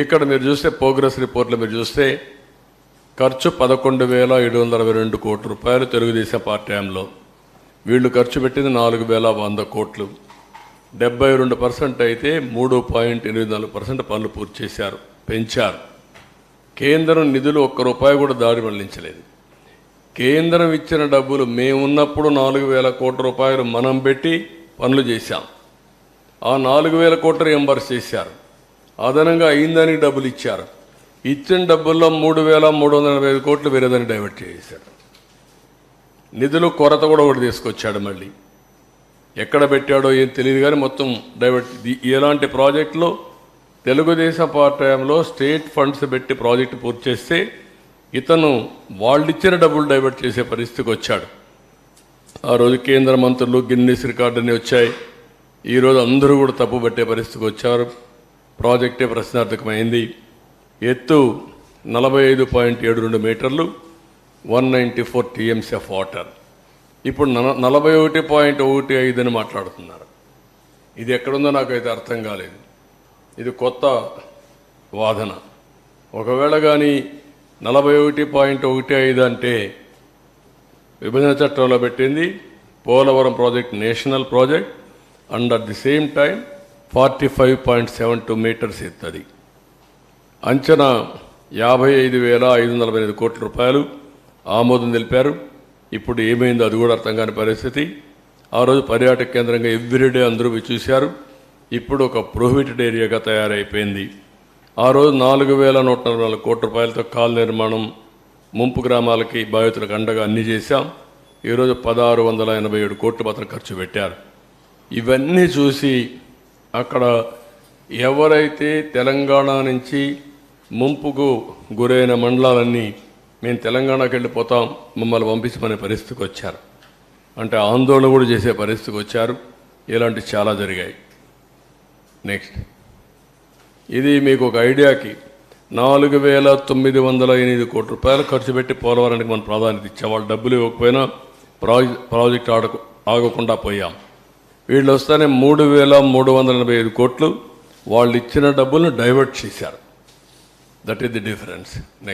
ఇక్కడ మీరు చూస్తే ప్రోగ్రెస్ రిపోర్ట్లో మీరు చూస్తే ఖర్చు పదకొండు వేల ఏడు వందల అరవై రెండు కోట్ల రూపాయలు తెలుగుదేశం పార్టీ హయాంలో. వీళ్ళు ఖర్చు పెట్టింది నాలుగు వేల వంద కోట్లు. డెబ్బై రెండు పర్సెంట్ అయితే మూడు పాయింట్ ఎనిమిది నాలుగు పర్సెంట్ పనులు పూర్తి చేశారు పెంచారు. కేంద్రం నిధులు ఒక్క రూపాయి కూడా దారి మళ్ళించలేదు. కేంద్రం ఇచ్చిన డబ్బులు మేమున్నప్పుడు నాలుగు వేల కోట్ల రూపాయలు మనం పెట్టి పనులు చేశాం. ఆ నాలుగు వేల కోట్లు ఎంబర్స్ చేశారు. అదనంగా అయిందని డబ్బులు ఇచ్చారు. ఇచ్చిన డబ్బుల్లో మూడు వేల మూడు వందల ఎనభై ఐదు కోట్లు వేరేదని డైవర్ట్ చేశాడు నిధులు కొరత కూడా ఒకటి తీసుకొచ్చాడు మళ్ళీ. ఎక్కడ పెట్టాడో ఏం తెలియదు కానీ మొత్తం డైవర్ట్ ఎలాంటి ప్రాజెక్టులో తెలుగుదేశం పార్టీ స్టేట్ ఫండ్స్ పెట్టి ప్రాజెక్టు పూర్తి చేస్తే ఇతను వాళ్ళు ఇచ్చిన డబ్బులు డైవర్ట్ చేసే పరిస్థితికి వచ్చాడు. ఆ రోజు కేంద్ర మంత్రులు గిన్నీస్ రికార్డుని వచ్చాయి. ఈరోజు అందరూ కూడా తప్పు పట్టే పరిస్థితికి వచ్చారు. ప్రాజెక్టే ప్రశ్నార్థకమైంది. ఎత్తు నలభై ఐదు పాయింట్ ఏడు రెండు మీటర్లు one ninety four TMC of water. ఇప్పుడు నల- నలభై ఒకటి పాయింట్ ఒకటి ఐదు అని మాట్లాడుతున్నారు. ఇది ఎక్కడుందో నాకైతే అర్థం కాలేదు. ఇది కొత్త వాదన. ఒకవేళ కానీ నలభై ఒకటి పాయింట్ ఒకటి ఐదు అంటే విభజన చట్టంలో పెట్టింది Polavaram project national project and at the same time forty five point seven two metres ఎత్తది అంచనా యాభై ఐదు వేల ఐదు వందల ఐదు కోట్ల రూపాయలు ఆమోదం తెలిపారు ఇప్పుడు ఏమైందో అది కూడా అర్థం కాని పరిస్థితి. ఆ రోజు పర్యాటక కేంద్రంగా ఎవ్రీడే అందరూ చూశారు. ఇప్పుడు ఒక ప్రొహిబిటెడ్ ఏరియాగా తయారైపోయింది. ఆ రోజు నాలుగు వేల నూట నలభై నాలుగు కోట్ల రూపాయలతో కాల్ నిర్మాణం ముంపు గ్రామాలకి బాధితులకు అండగా అన్ని చేశాం. ఈరోజు పదహారు వందల ఎనభై ఏడు కోట్లు మాత్రం ఖర్చు పెట్టారు. ఇవన్నీ చూసి అక్కడ ఎవరైతే తెలంగాణ నుంచి ముంపుకు గురైన మండలాలన్నీ మేము తెలంగాణకి వెళ్ళిపోతాం మమ్మల్ని పంపించమనే పరిస్థితికి వచ్చారు. అంటే ఆందోళన కూడా చేసే పరిస్థితికి వచ్చారు. ఇలాంటి చాలా జరిగాయి. నెక్స్ట్ ఇది మీకు ఒక ఐడియాకి. నాలుగు వేల తొమ్మిది వందల ఎనిమిది కోట్ల రూపాయలు ఖర్చు పెట్టి పోలవరానికి మనం ప్రాధాన్యత ఇచ్చాం. వాళ్ళు డబ్బులు ఇవ్వకపోయినా ప్రాజెక్ట్ ప్రాజెక్ట్ ఆడకు ఆగకుండా పోయాం. వీళ్ళు వస్తేనే మూడు వేల మూడు వందల ఎనభై ఐదు కోట్లు వాళ్ళు ఇచ్చిన డబ్బులను డైవర్ట్ చేశారు. That is the difference